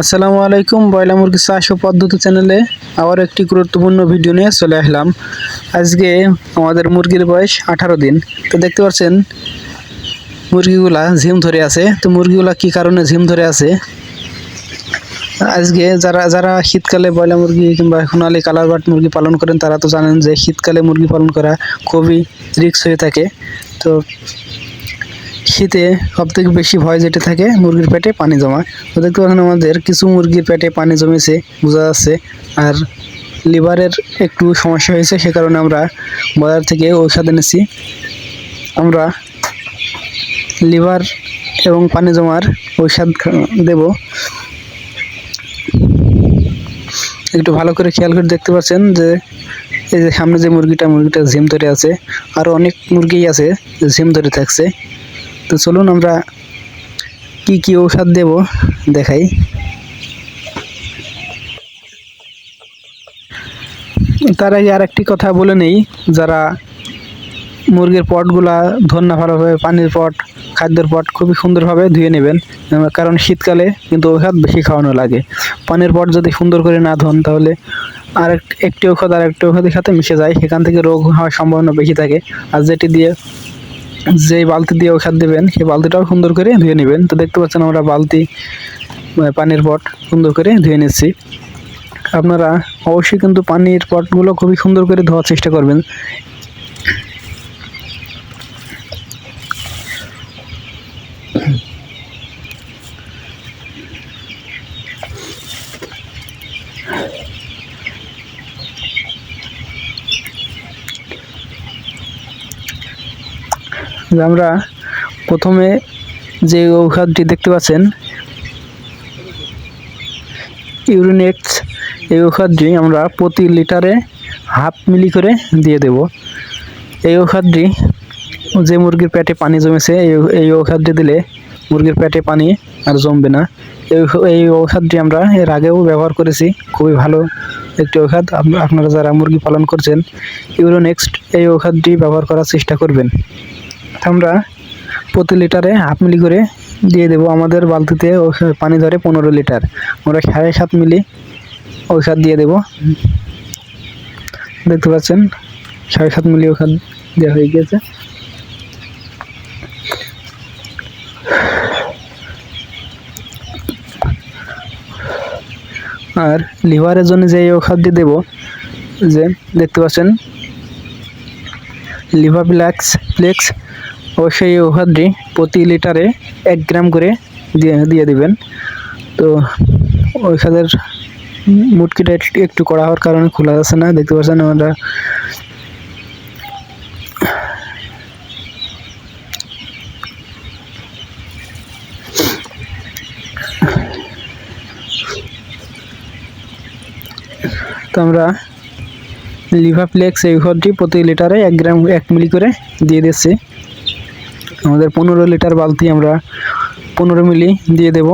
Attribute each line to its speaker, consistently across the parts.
Speaker 1: আসসালামু আলাইকুম বয়লা মুরগি চাষ ও পদ্ধতি চ্যানেলে আবার একটি গুরুত্বপূর্ণ ভিডিও নিয়ে চলে আসলাম। আজকে আমাদের মুরগির বয়স আঠারো দিন। তো দেখতে পাচ্ছেন, মুরগিগুলা ঝিম ধরে আছে। তো মুরগিগুলা কি কারণে ঝিম ধরে আছে? আজকে যারা যারা শীতকালে বয়লা মুরগি কিংবা সোনালি কালার বাট মুরগি পালন করেন, তারা তো জানেন যে শীতকালে মুরগি পালন করা খুবই রিস্ক হয়ে থাকে। তো শীতে সব থেকে বেশি ভয় যেটা থাকে, মুরগির পেটে পানি জমা। তো দেখতে পাচ্ছেন আমাদের কিছু মুরগির পেটে পানি জমেছে, বোঝা যাচ্ছে। আর লিভারের একটু সমস্যা হয়েছে, সে কারণে আমরা বাজার থেকে ঔষধ এনেছি। আমরা লিভার এবং পানি জমার ঔষধ দেব। একটু ভালো করে খেয়াল করে দেখতে পাচ্ছেন যে, এই যে সামনে যে মুরগিটা মুরগিটা ঝিম ধরে আছে। আরও অনেক মুরগি আছে যে ঝিম ধরে থাকছে। তো চলুন আমরা কি কি ঔষধ দেব দেখাই। তার আগে আর একটি কথা বলে নেই, যারা মুরগির পটগুলা ধন না ভালোভাবে পানির পট, খাদ্যের পট খুবই সুন্দরভাবে ধুয়ে নেবেন, কারণ শীতকালে কিন্তু ঔষধ বেশি খাওয়ানো লাগে। পানির পট যদি সুন্দর করে না ধন, তাহলে আর একটি ঔষধ আর একটি ঔষধের সাথে মিশে যায়, সেখান থেকে রোগ হওয়ার সম্ভাবনা বেশি থাকে। আর যেটি দিয়ে যেই বালতি দিয়ে ঔষধ দেবেন, সেই বালতিটাও সুন্দর করে ধুয়ে নেবেন। তো দেখতে পাচ্ছেন আমরা বালতি পানির পট সুন্দর করে ধুয়ে নিচ্ছি। আপনারা অবশ্যই কিন্তু পানির পটগুলো খুবই সুন্দর করে ধোয়ার চেষ্টা করবেন। যে আমরা প্রথমে যে ঔষধটি দেখতে পাচ্ছেন, ইউরিনেক্স এই ঔষধটি আমরা প্রতি লিটারে হাফ মিলি করে দিয়ে দেব। এই ঔষধটি যে মুরগির পেটে পানি জমেছে, এই ঔষধটি দিলে মুরগির পেটে পানি আর জমবে না। এই এই ঔষধটি আমরা এর আগেও ব্যবহার করেছি, খুবই ভালো একটি ঔষধ আপ- আপনারা যারা মুরগি পালন করছেন ইউরোনেক্সট এই ঔষধটি ব্যবহার করার চেষ্টা করবেন। আমরা প্রতি লিটারে হাফ মিলি করে দিয়ে দেবো আমাদের বালতিতে পানি ধরে পনেরো লিটার। আমরা সাড়ে সাত মিলি ঔষধ দিয়ে দেবো। দেখতে পাচ্ছেন, সাড়ে সাত মিলি ঔষধ দেওয়া হয়ে গিয়েছে। আর লিভারের জন্য যে এই ঔষধটি দেবো, যে দেখতে পাচ্ছেন লিভার প্লেক্স প্লেক্স অবশ্যই এই ঔষধটি প্রতি লিটারে এক গ্রাম করে দিয়ে দিয়ে দিবেন। তো ঔষধের মুটকিটা একটু কড়া হওয়ার কারণে খোলা যাচ্ছে না, দেখতে পাচ্ছেন আমরা। তো আমরা লিভাপ্লেক্স এই ওষুধটি প্রতি লিটারে এক গ্রাম, এক মিলি করে দিয়ে দিচ্ছি। আমাদের পনেরো লিটার বালতি আমরা পনেরো মিলি দিয়ে দেব।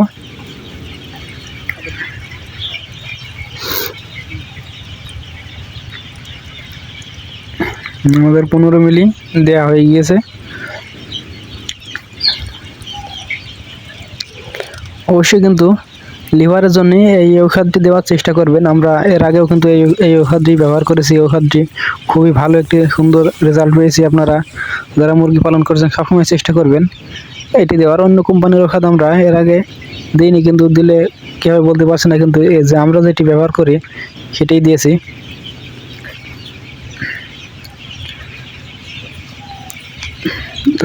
Speaker 1: আমাদের পনেরো মিলি দেওয়া হয়ে গিয়েছে। অবশ্যই কিন্তু লিভারের জন্য এই ঔষধটি দেওয়ার চেষ্টা করবেন। আমরা এর আগেও কিন্তু এই এই ঔষধটি ব্যবহার করেছি। ঔষধটি খুবই ভালো একটি সুন্দর রেজাল্ট পেয়েছি আপনারা। যারা মুরগি পালন করছেন সবসময় চেষ্টা করবেন। এটি দেওয়ার অন্য কোম্পানির ঔষধ আমরা এর আগে দিইনি, কিন্তু দিলে কীভাবে বলতে পারছি না, কিন্তু এই যে আমরা যেটি ব্যবহার করি, সেটাই দিয়েছি।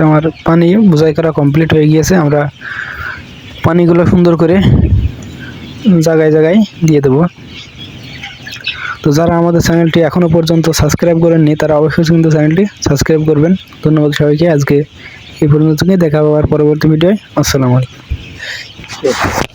Speaker 1: আমার পানি বোঝাই করা কমপ্লিট হয়ে গিয়েছে। আমরা পানিগুলো সুন্দর করে জায়গায় জায়গায় দিয়ে দেবো। তো যারা আমাদের চ্যানেলটি এখনও পর্যন্ত সাবস্ক্রাইব করেননি, তারা অবশ্যই কিন্তু চ্যানেলটি সাবস্ক্রাইব করবেন। ধন্যবাদ সবাইকে। আজকে এই পর্যন্ত দেখা হওয়ার পরবর্তী ভিডিওয়। আসসালামু আলাইকুম।